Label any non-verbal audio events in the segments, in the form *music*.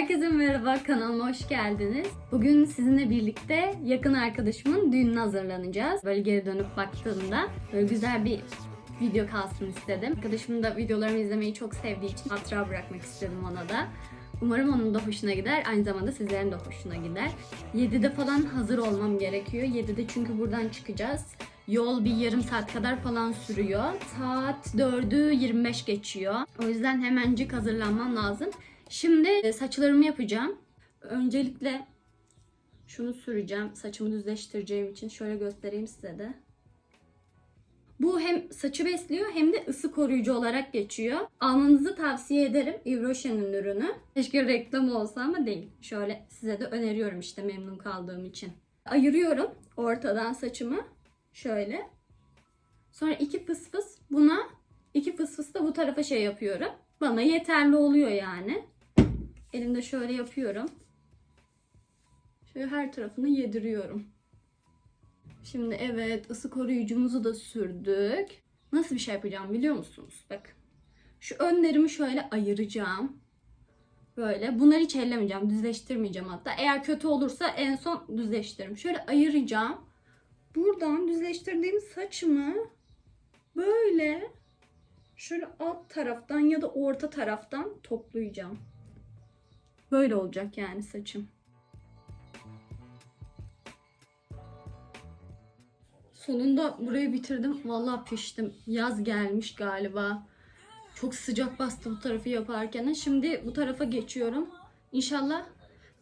Herkese merhaba, kanalıma hoş geldiniz. Bugün sizinle birlikte yakın arkadaşımın düğününe hazırlanacağız. Böyle geri dönüp baktığımda böyle güzel bir video kalsın istedim. Arkadaşım da videolarımı izlemeyi çok sevdiği için hatıra bırakmak istedim ona da. Umarım onun da hoşuna gider. Aynı zamanda sizlerin de hoşuna gider. 7'de falan hazır olmam gerekiyor. 7'de çünkü buradan çıkacağız. Yol bir yarım saat kadar falan sürüyor. Saat 4'ü 25 geçiyor. O yüzden hemencik hazırlanmam lazım. Şimdi e, saçlarımı yapacağım. Öncelikle şunu süreceğim. Saçımı düzleştireceğim için şöyle göstereyim size de. Bu hem saçı besliyor hem de ısı koruyucu olarak geçiyor. Almanızı tavsiye ederim Yves Rocher'in ürünü. Keşke reklam olsa ama değil. Şöyle size de öneriyorum işte memnun kaldığım için. Ayırıyorum ortadan saçımı. Şöyle. Sonra iki fıs fıs buna, iki fıs fıs da bu tarafa şey yapıyorum. Bana yeterli oluyor yani. Elimde şöyle yapıyorum. Şöyle her tarafını yediriyorum. Şimdi evet ısı koruyucumuzu da sürdük. Nasıl bir şey yapacağım biliyor musunuz? Bak. Şu önlerimi şöyle ayıracağım. Böyle. Bunları hiç ellemeyeceğim. Düzleştirmeyeceğim hatta. Eğer kötü olursa en son düzleştiririm. Şöyle ayıracağım. Buradan düzleştirdiğim saçımı böyle şöyle alt taraftan ya da orta taraftan toplayacağım. Böyle olacak yani saçım. Sonunda burayı bitirdim. Vallahi piştim. Yaz gelmiş galiba. Çok sıcak bastı bu tarafı yaparken. Şimdi bu tarafa geçiyorum. İnşallah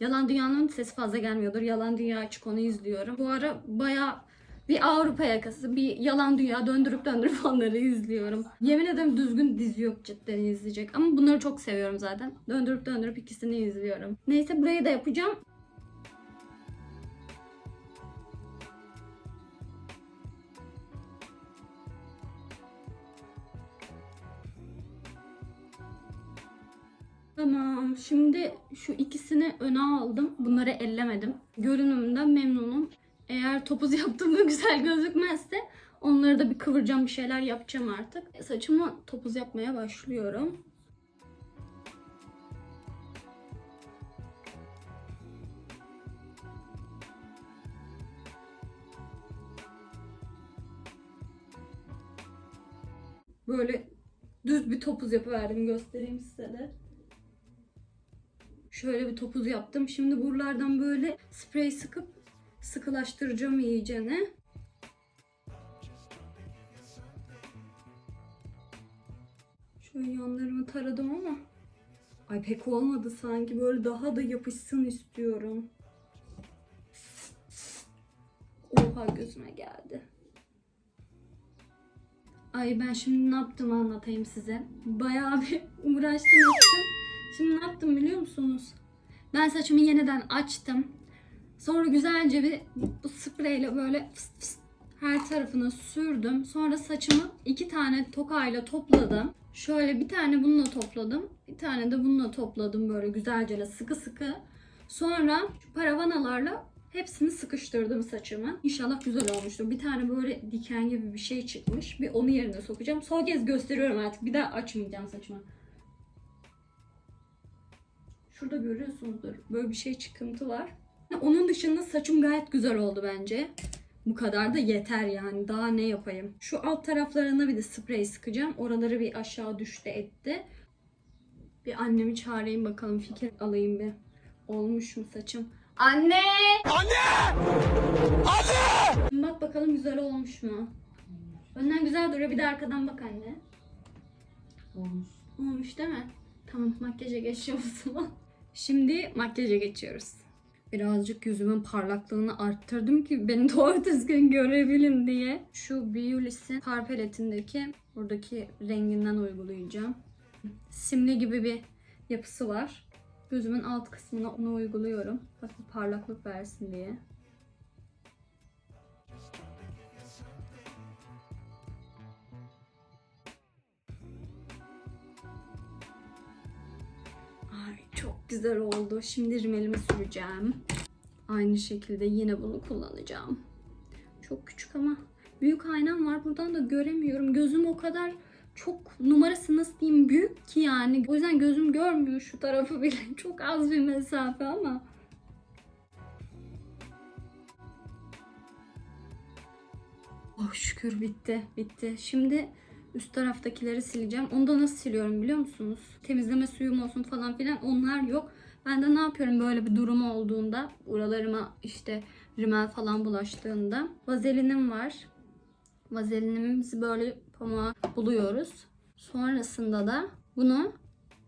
Yalan Dünya'nın sesi fazla gelmiyordur. Yalan Dünya açık onu izliyorum. Bu ara baya bir Avrupa yakası, bir Yalan Dünya döndürüp döndürüp *laughs* onları izliyorum. Yemin ederim düzgün dizi yok cidden izleyecek. Ama bunları çok seviyorum zaten. Döndürüp döndürüp ikisini izliyorum. Neyse burayı da yapacağım. Tamam. Şimdi şu ikisini öne aldım. Bunları ellemedim. Görünümünden memnunum. Eğer topuz *laughs* yaptığımda güzel gözükmezse onları da bir kıvıracağım bir şeyler yapacağım artık. Saçımı topuz yapmaya başlıyorum. Böyle düz bir topuz yapıverdim göstereyim size de. Şöyle bir topuz yaptım. Şimdi buralardan böyle sprey sıkıp sıkılaştıracağım iyicene. Şöyle yanlarımı taradım ama ay pek olmadı sanki. Böyle daha da yapışsın istiyorum. Oha gözüme geldi. Ay ben şimdi ne yaptım anlatayım size. Bayağı bir *laughs* uğraştım ettim. Şimdi ne yaptım biliyor musunuz? Ben saçımı yeniden açtım. Sonra güzelce bir bu spreyle böyle fıs fıs her tarafına sürdüm. Sonra saçımı iki tane tokayla topladım. Şöyle bir tane bununla topladım. Bir tane de bununla topladım böyle güzelce sıkı sıkı. Sonra şu paravanalarla hepsini sıkıştırdım saçımı. İnşallah güzel olmuştur. Bir tane böyle diken gibi bir şey çıkmış. Bir onu yerine sokacağım. Son kez gösteriyorum artık. Bir daha açmayacağım saçımı. Şurada görüyorsunuzdur. Böyle bir şey çıkıntı var. Onun dışında saçım gayet güzel oldu bence. Bu kadar da yeter yani. Daha ne yapayım? Şu alt taraflarına bir de sprey sıkacağım. Oraları bir aşağı düştü etti. Bir annemi çağırayım bakalım fikir alayım bir. Olmuş mu saçım? Anne! Anne! Anne! Bak bakalım güzel olmuş mu? Önden güzel duruyor. Bir de arkadan bak anne. Olmuş. Olmuş değil mi? Tamam makyaja geçiyoruz o zaman. Şimdi makyaja geçiyoruz. Birazcık yüzümün parlaklığını arttırdım ki beni *laughs* doğru düzgün görebilin diye. Şu Biolis'in far paletindeki buradaki renginden uygulayacağım. Simli gibi bir yapısı var. Gözümün alt kısmına onu uyguluyorum. Hafif parlaklık versin diye. Güzel oldu. Şimdi rimelimi süreceğim. Aynı şekilde yine bunu kullanacağım. Çok küçük ama büyük aynam var. Buradan da göremiyorum. Gözüm o kadar çok numarası nasıl diyeyim büyük ki yani. O yüzden gözüm görmüyor şu tarafı bile. *laughs* Çok az bir mesafe ama. Oh şükür bitti. Bitti. Şimdi üst taraftakileri sileceğim. Onu da nasıl siliyorum biliyor musunuz? Temizleme suyum olsun falan filan onlar yok. Ben de ne yapıyorum böyle bir durum olduğunda buralarıma işte rimel falan bulaştığında vazelinim var. Vazelinimizi böyle pamuğa buluyoruz. Sonrasında da bunu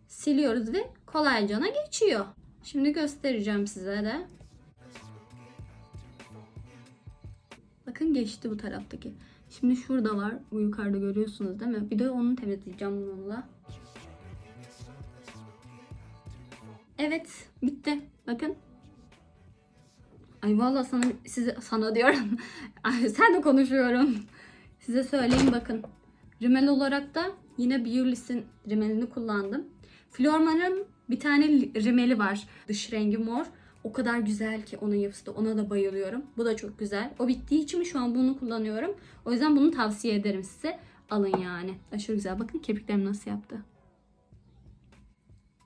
siliyoruz ve kolaycana geçiyor. Şimdi göstereceğim size de. Bakın geçti bu taraftaki. Şimdi şurada var. Bu yukarıda görüyorsunuz değil mi? Bir de onu temizleyeceğim bununla. Evet, bitti. Bakın. Ay vallahi sana size sana diyorum. *laughs* Ay sen de konuşuyorum. Size söyleyeyim bakın. Rimel olarak da yine Beulis'in rimelini kullandım. Florman'ın bir tane rimeli var. Dış rengi mor. O kadar güzel ki onun yapısı da ona da bayılıyorum. Bu da çok güzel. O bittiği için şu an bunu kullanıyorum. O yüzden bunu tavsiye ederim size. Alın yani. Aşırı güzel. Bakın kirpiklerim nasıl yaptı.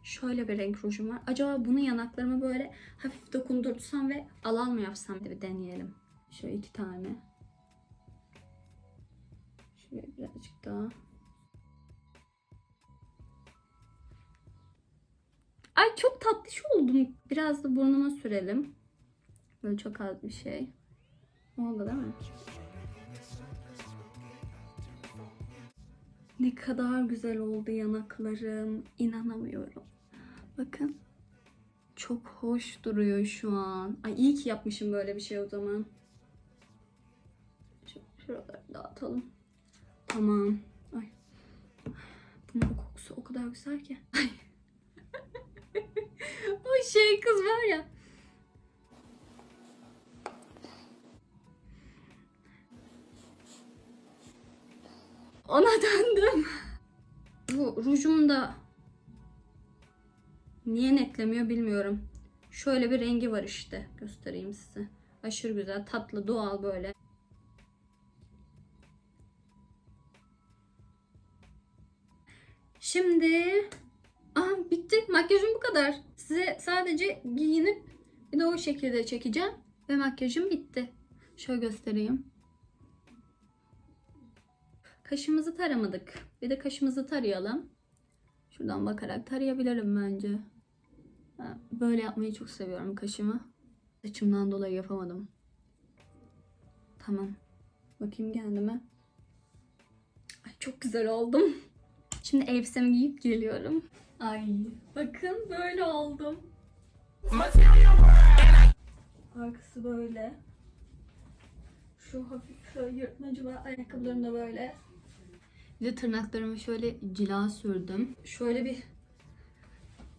Şöyle bir renk rujum var. Acaba bunu yanaklarıma böyle hafif dokundursam ve alal mı yapsam bir deneyelim. Şöyle iki tane. Şöyle birazcık daha. Ay çok tatlış oldum. Biraz da burnuma sürelim. Böyle çok az bir şey. Oldu değil mi? Ne kadar güzel oldu yanaklarım. İnanamıyorum. Bakın. Çok hoş duruyor şu an. Ay iyi ki yapmışım böyle bir şey o zaman. Şu- Şuraları dağıtalım. Tamam. Ay. Bunun kokusu o kadar güzel ki. Ay. O şey kız var ya. Ona döndüm. Bu rujum da niye netlemiyor bilmiyorum. Şöyle bir rengi var işte. Göstereyim size. Aşırı güzel, tatlı, doğal böyle. Şimdi Aa, bitti. Makyajım bu kadar. Size sadece giyinip bir de o şekilde çekeceğim. Ve makyajım bitti. Şöyle göstereyim. Kaşımızı taramadık. Bir de kaşımızı tarayalım. Şuradan bakarak tarayabilirim bence. Ben böyle yapmayı çok seviyorum kaşımı. Saçımdan dolayı yapamadım. Tamam. Bakayım kendime. Ay çok güzel oldum. Şimdi elbisemi giyip geliyorum. Ay bakın böyle oldum. Arkası böyle. Şu hafif yırtmacı var. Ayakkabılarım da böyle. Bir de tırnaklarımı şöyle cila sürdüm. Şöyle bir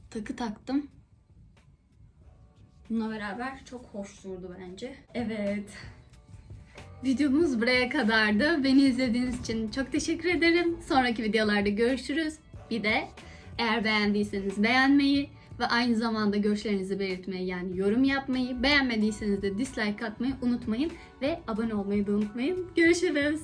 takı taktım. Bununla beraber çok hoş durdu bence. Evet. Videomuz buraya kadardı. Beni izlediğiniz için çok teşekkür ederim. Sonraki videolarda görüşürüz. Bir de eğer beğendiyseniz beğenmeyi ve aynı zamanda görüşlerinizi belirtmeyi yani yorum yapmayı, beğenmediyseniz de dislike atmayı unutmayın ve abone olmayı da unutmayın. Görüşürüz.